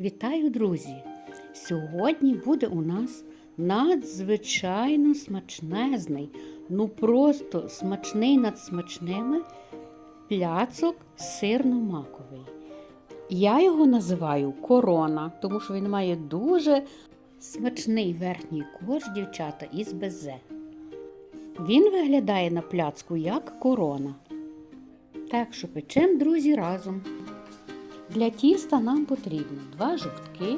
Вітаю, друзі! Сьогодні буде у нас надзвичайно смачнезний, ну просто смачний над смачними пляцок сирно-маковий. Я його називаю корона, тому що він має дуже смачний верхній корж, дівчата, із безе. Він виглядає на пляцку як корона. Так що печем, друзі, разом. Для тіста нам потрібно два жовтки,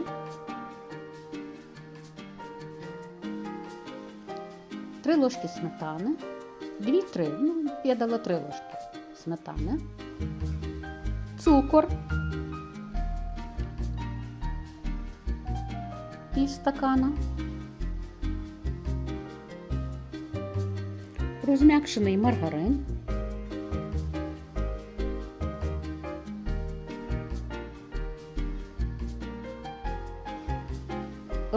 три ложки сметани, дві-три, ну, я дала три ложки сметани, цукор. Із стакана, розм'якшений маргарин.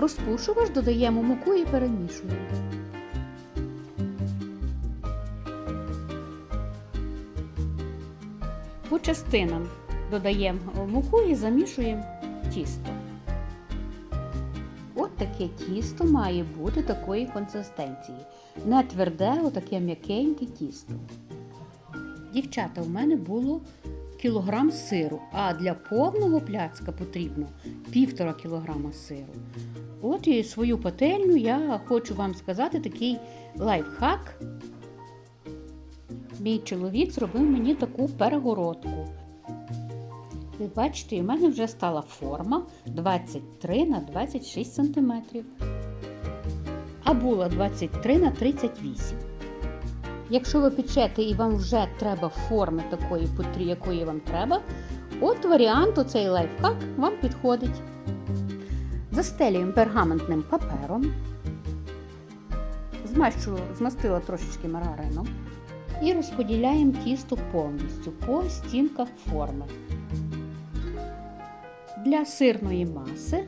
Розпушувач додаємо муку і перемішуємо. По частинам додаємо муку і замішуємо тісто. От таке тісто має бути такої консистенції. Не тверде, отаке м'якеньке тісто. Дівчата, у мене було кілограм сиру, а для повного пляцка потрібно півтора кілограма сиру. От і свою пательню я хочу вам сказати такий лайфхак. Мій чоловік зробив мені таку перегородку. Ви бачите, у мене вже стала форма 23 на 26 см. А була 23 на 38 Якщо ви печете і вам вже треба форми такої, якої вам треба, от варіант, оцей лайфхак вам підходить. Застелюємо пергаментним папером, змащу, змастила трошечки маргарином і розподіляємо тісто повністю по стінках форми. Для сирної маси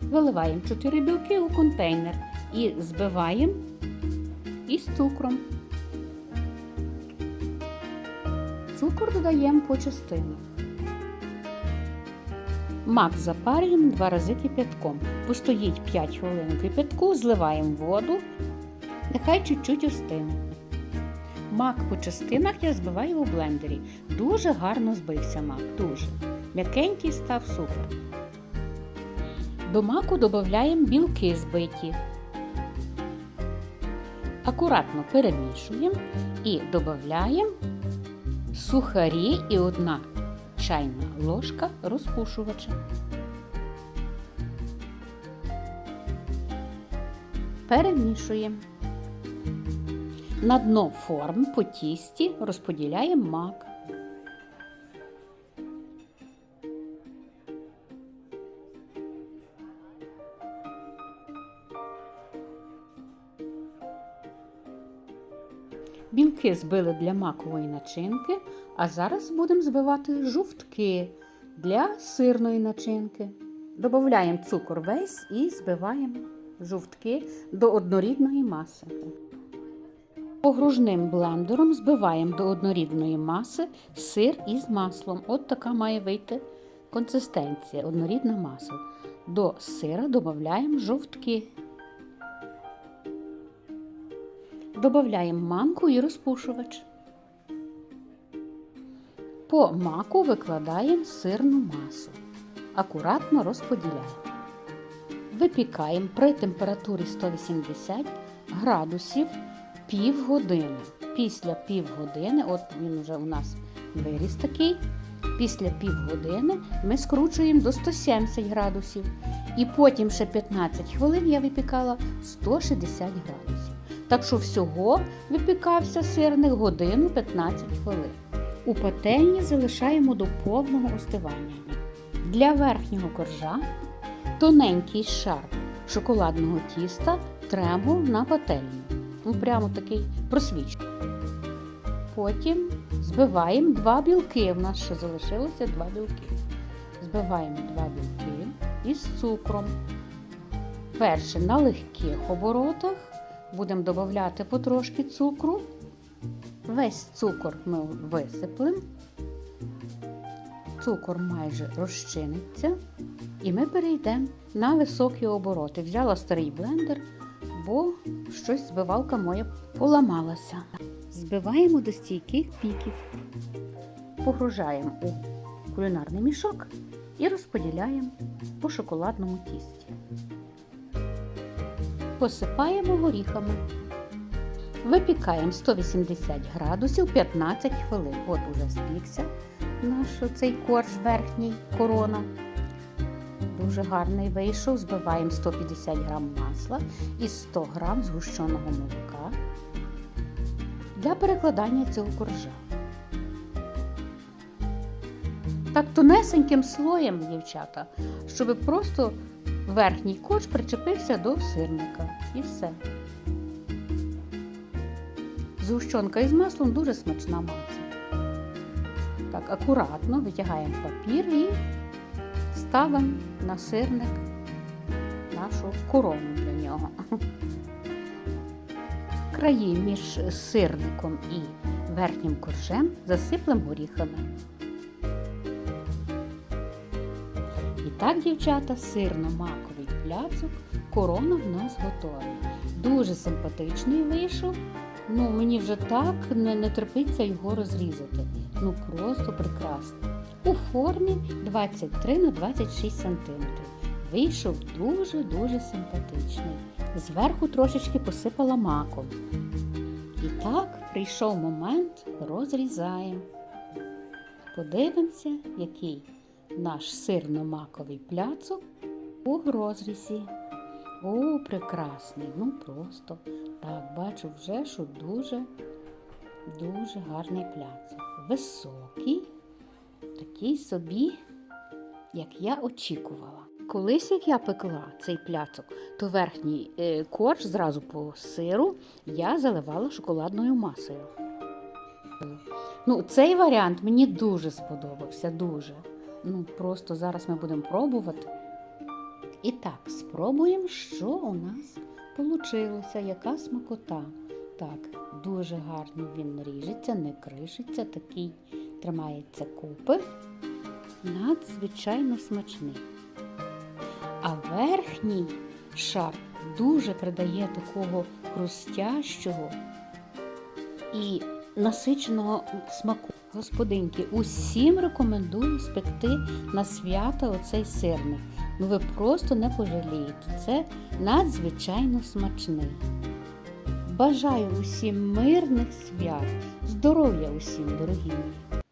виливаємо 4 білки у контейнер і збиваємо із цукром. Цукор додаємо по частинах. Мак запарюємо два рази кипятком. Постоїть 5 хвилин кипятку, зливаємо воду, нехай чуть-чуть остине. Мак по частинах я збиваю у блендері. Дуже гарно збився мак, дуже. М'якенький став супер. До маку додаємо білки збиті. Акуратно перемішуємо і додаємо сухарі і одна чайна ложка розпушувача. Перемішуємо. На дно форм по тісті розподіляємо мак. Білки збили для макової начинки, а зараз будемо збивати жовтки для сирної начинки. Додаємо цукор весь і збиваємо жовтки до однорідної маси. Погружним блендером збиваємо до однорідної маси сир із маслом. От така має вийти консистенція, однорідна маса. До сира додаємо жовтки. Додаємо манку і розпушувач. По маку викладаємо сирну масу. Акуратно розподіляємо. Випікаємо при температурі 180 градусів півгодини. Після півгодини, от він вже у нас виріс такий. Після півгодини ми скручуємо до 170 градусів. І потім ще 15 хвилин я випікала 160 градусів. Так що всього випікався сирник годину 15 хвилин. У пательні залишаємо до повного остивання. Для верхнього коржа тоненький шар шоколадного тіста тремо на пательню. Ну, прямо такий просвічений. Потім збиваємо два білки. У нас ще залишилося два білки. Збиваємо два білки із цукром. Перше на легких оборотах будемо додати потрошки цукру. Весь цукор ми висиплемо. Цукор майже розчиниться. І ми перейдемо на високі обороти. Взяла старий блендер, бо щось збивалка моя поламалася. Збиваємо до стійких піків, погружаємо у кулінарний мішок і розподіляємо по шоколадному тісті. Посипаємо горіхами. Випікаємо 180 градусів 15 хвилин. От уже спікся наш цей корж верхній корона. Дуже гарний вийшов. Збиваємо 150 грам масла і 100 грам згущеного молока для перекладання цього коржа. Так тонесеньким слоєм, дівчата, щоб просто верхній корж причепився до сирника. І все. Згущенка із маслом дуже смачна маса. Так, акуратно витягаємо папір і ставимо на сирник нашу корону для нього. Краї між сирником і верхнім коржем засиплемо горіхами. Так, дівчата, сирно-маковий пляцок, корона в нас готовий. Дуже симпатичний вийшов. Ну, мені вже так не, не терпиться його розрізати. Ну просто прекрасно. У формі 23 на 26 см. Вийшов дуже-дуже симпатичний. Зверху трошечки посипала маком. І так прийшов момент, розрізаємо. Подивимося, який наш сирно-маковий пляцок у розрізі. О, прекрасний, ну просто. Так, бачу вже, що дуже, дуже гарний пляцок. Високий, такий собі, як я очікувала. Колись, як я пекла цей пляцок, то верхній е, корж зразу по сиру я заливала шоколадною масою. Ну, цей варіант мені дуже сподобався, дуже. Ну, просто зараз ми будемо пробувати. І так, спробуємо, що у нас вийшло, яка смакота. Так, дуже гарно він ріжеться, не кришиться, такий тримається купи. Надзвичайно смачний. А верхній шар дуже придає такого хрустящого і насиченого смаку. Господинки, усім рекомендую спекти на свято оцей сирник. Ну ви просто не пожалієте. Це надзвичайно смачний. Бажаю усім мирних свят, здоров'я усім, дорогі мої!